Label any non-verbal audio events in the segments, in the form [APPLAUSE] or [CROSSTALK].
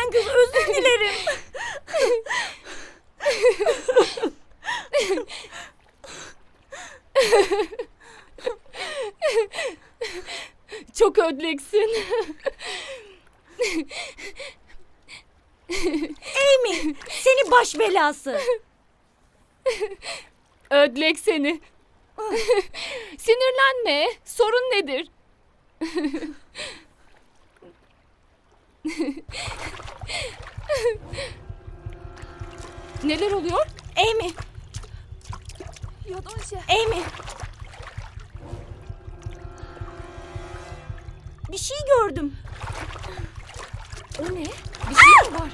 yüzen kız özür dilerim. Çok ödleksin. Amy seni baş belası. Ödlek seni. Sinirlenme. Sorun nedir? [LAUGHS] Neler oluyor? Amy, Amy. Bir şey gördüm. O ne? Bir şey mi var?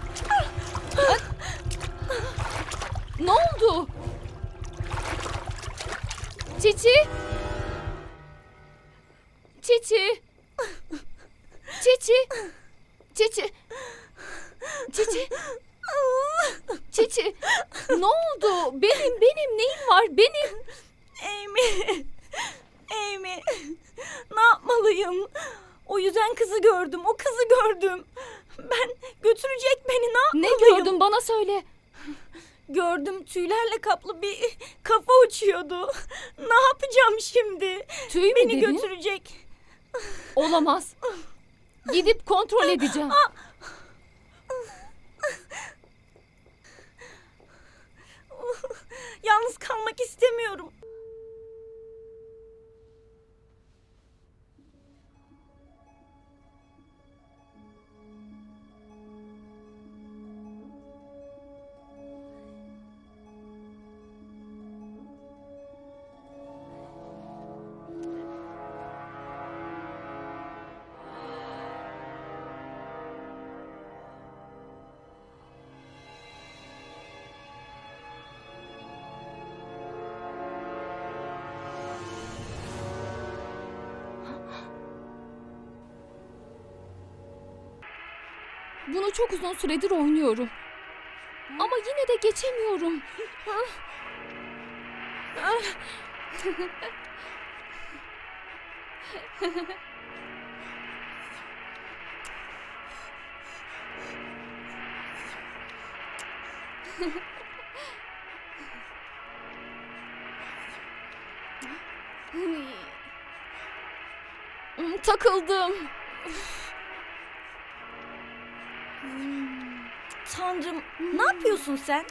Gördüm. Ben götürecek beni ne Ne yapmalıyım? gördün bana söyle. Gördüm tüylerle kaplı bir kafa uçuyordu. Ne yapacağım şimdi? Tüy mü Beni dedin? götürecek. Olamaz. Gidip kontrol edeceğim. Yalnız kalmak istemiyorum. Bunu çok uzun süredir oynuyorum. Ama yine de geçemiyorum. Takıldım. Tanrım ne yapıyorsun sen?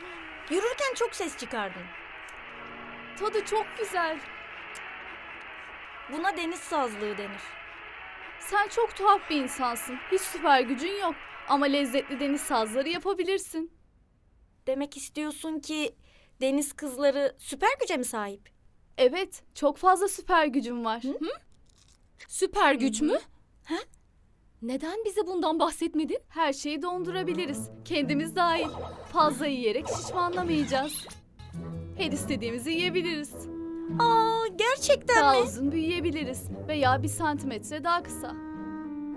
Yürürken çok ses çıkardın. Tadı çok güzel. Buna deniz sazlığı denir. Sen çok tuhaf bir insansın. Hiç süper gücün yok. Ama lezzetli deniz sazları yapabilirsin. Demek istiyorsun ki deniz kızları süper güce mi sahip? Evet, çok fazla süper gücüm var. Süper güç mü? Ha? Neden bize bundan bahsetmedin? Her şeyi dondurabiliriz. Kendimiz dahil. Fazla yiyerek şişmanlamayacağız. Her istediğimizi yiyebiliriz. Aa gerçekten Daha mi? uzun büyüyebiliriz. Veya bir santimetre daha kısa.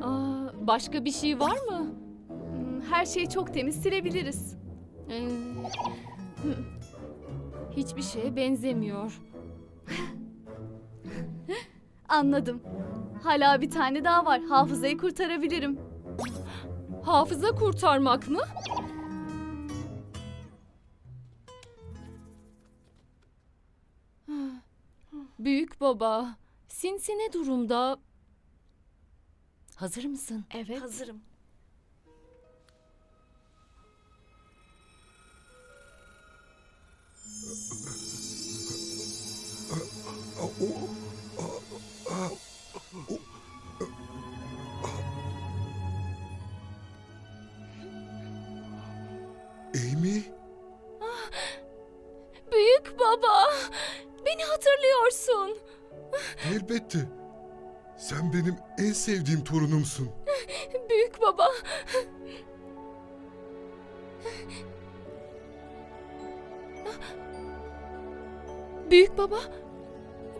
Aa, başka bir şey var mı? Hmm, Her şeyi çok temiz silebiliriz. Ee, hı. Hiçbir şeye benzemiyor. [LAUGHS] Anladım. Hala bir tane daha var. Hafızayı kurtarabilirim. Hafıza kurtarmak mı? Büyük baba, Sinsi ne durumda? Hazır mısın? Evet. Hazırım. [LAUGHS] Büyük baba, beni hatırlıyorsun. Elbette. Sen benim en sevdiğim torunumsun. Büyük baba. Büyük baba.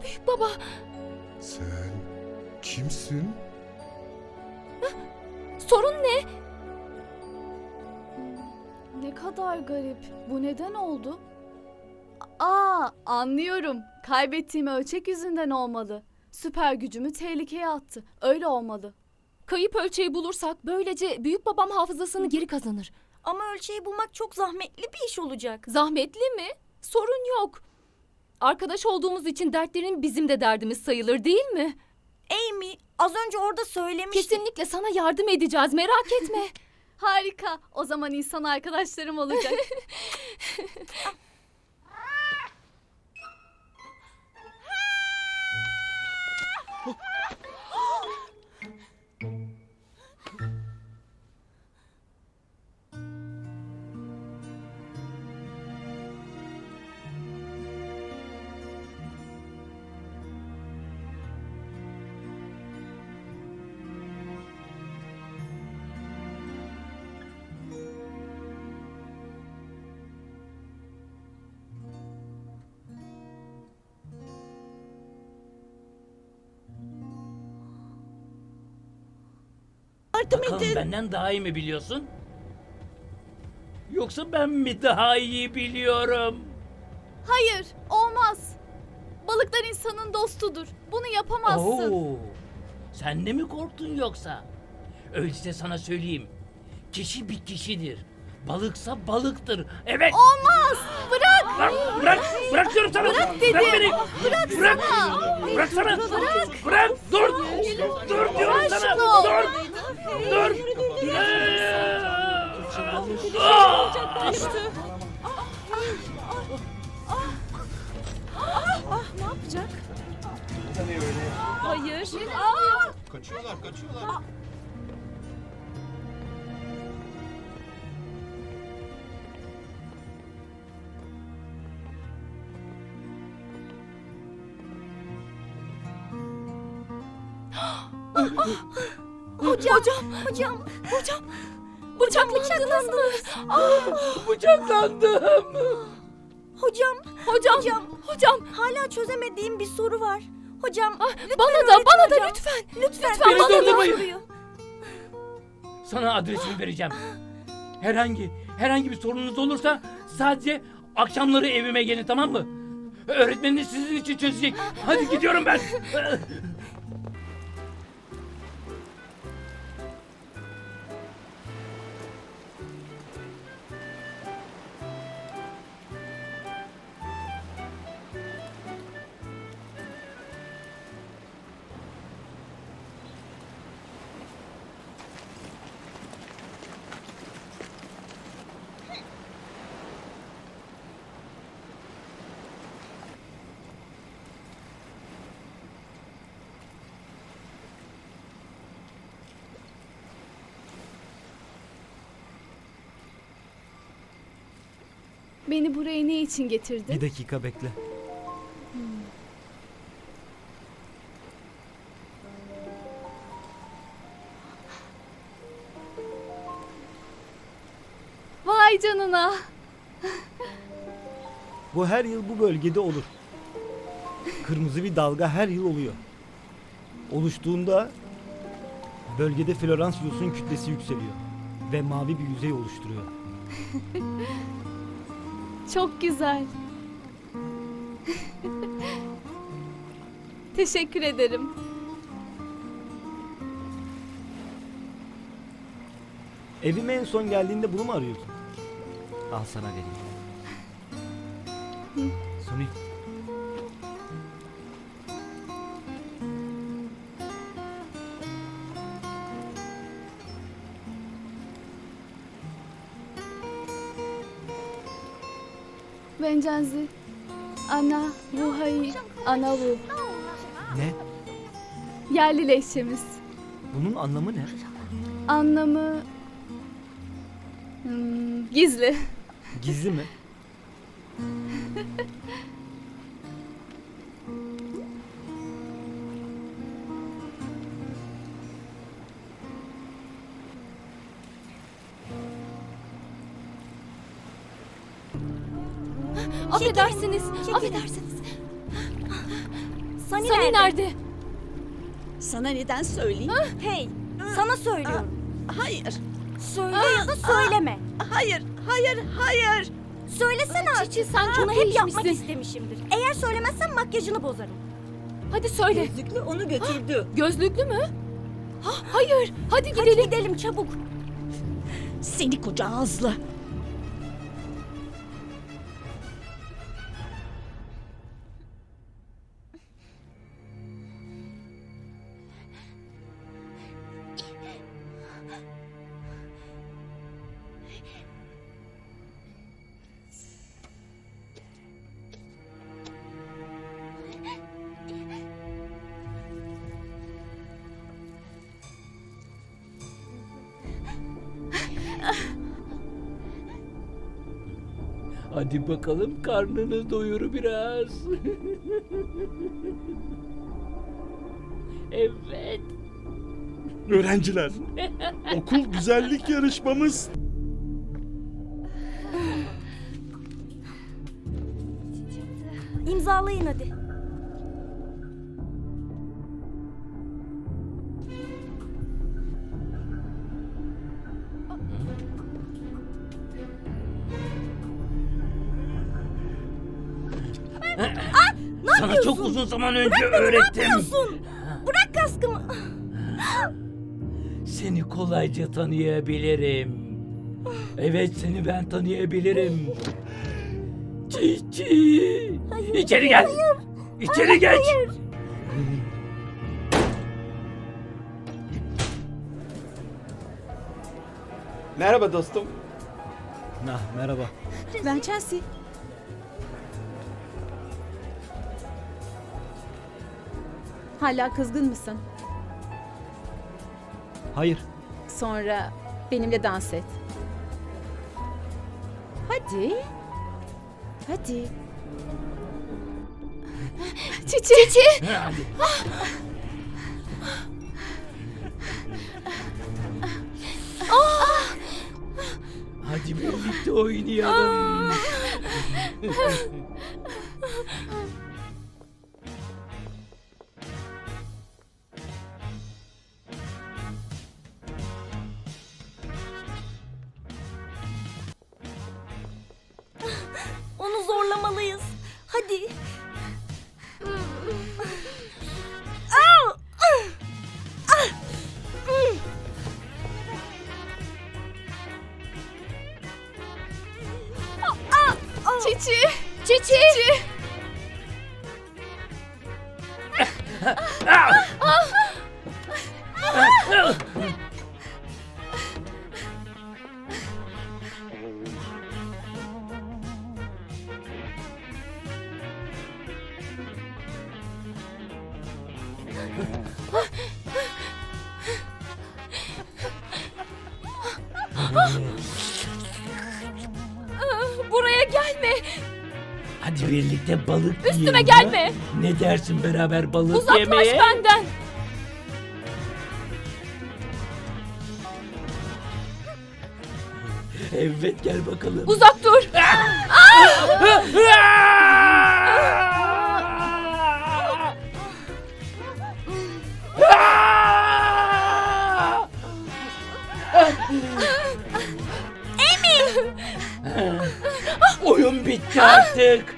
Büyük baba. Sen kimsin? Sorun ne? Ne kadar garip. Bu neden oldu? Aa, anlıyorum. Kaybettiğim ölçek yüzünden olmalı. Süper gücümü tehlikeye attı. Öyle olmalı. Kayıp ölçeği bulursak böylece büyük babam hafızasını geri kazanır. Ama ölçeği bulmak çok zahmetli bir iş olacak. Zahmetli mi? Sorun yok. Arkadaş olduğumuz için dertlerin bizim de derdimiz sayılır değil mi? Amy az önce orada söylemişti. Kesinlikle sana yardım edeceğiz merak etme. [LAUGHS] Harika. O zaman insan arkadaşlarım olacak. [LAUGHS] Bakalım benden daha iyi mi biliyorsun? Yoksa ben mi daha iyi biliyorum? Hayır, olmaz. Balıklar insanın dostudur. Bunu yapamazsın. Oo, sen de mi korktun yoksa? Öyleyse sana söyleyeyim. Kişi bir kişidir. Balıksa balıktır. Evet. Olmaz. Bırak. Bırak, bırak, bırak diyorum sana. Bırak dedim. Bırak beni. Bırak Bırak. sana. Bırak sana. Bırak. Dur. Dur diyorum sana. Dur. Dur. Ne yapacak? Hayır. Kaçıyorlar, kaçıyorlar. Hocam, hocam, hocam, hocam. Bıçaklandınız mı? Bıçaklandım. Hocam, Hocam. hocam, Hocam. hala çözemediğim bir soru var. Hocam, lütfen Bana da, bana da hocam. lütfen. Lütfen, Lütfen Beni bana da soruyu. Sana adresimi vereceğim. Herhangi herhangi bir sorunuz olursa sadece akşamları evime gelin tamam mı? Öğretmeniniz sizin için çözecek. Hadi gidiyorum ben. Beni buraya ne için getirdin? Bir dakika bekle. Vay canına. Bu her yıl bu bölgede olur. Kırmızı bir dalga her yıl oluyor. Oluştuğunda bölgede Florans yosun kütlesi yükseliyor ve mavi bir yüzey oluşturuyor. [LAUGHS] Çok güzel. [LAUGHS] Teşekkür ederim. Evime en son geldiğinde bunu mu arıyordun? Al sana vereyim. Suni. Bencenzi. Ana Vuhayı. Ana Vu. Ne? Yerli lehçemiz. Bunun anlamı ne? Anlamı... Hmm, gizli. Gizli mi? [LAUGHS] Affedersiniz. Çekilin. Affedersiniz. Sani, Sani nerede? nerede? Sana neden söyleyeyim? Hey, sana söylüyorum. Hayır. Söyle ya da söyleme. Hayır, hayır, hayır. Söylesene artık. Çiçi sen çok Bunu hep yapmak istemişimdir. Eğer söylemezsen makyajını bozarım. Hadi söyle. Gözlüklü onu götürdü. Gözlüklü mü? Hayır, hadi Hadi gidelim. gidelim çabuk. Seni koca ağızlı. Hadi bakalım karnını doyur biraz. [LAUGHS] evet. Öğrenciler, okul güzellik yarışmamız İmzalayın hadi. Sana çok uzun zaman önce öğrettim. Yapıyorsun. Bırak kaskımı. Seni kolayca tanıyabilirim. Evet seni ben tanıyabilirim. Cici. İçeri gel. İçeri geç. Merhaba dostum. Nah merhaba. Ben Chelsea. Hala kızgın mısın? Hayır. Sonra benimle dans et. Hadi. Hadi. Çiçi. Çiçi. Hadi. Hadi birlikte oynayalım. [LAUGHS] Çiçi. Çiçi. Buraya Hadi birlikte balık Üstüme yiyelim. gelme. ha? Ne dersin beraber balık Uzaklaş yemeye? benden. Evet gel bakalım. Uzak dur. Oyun bitti artık.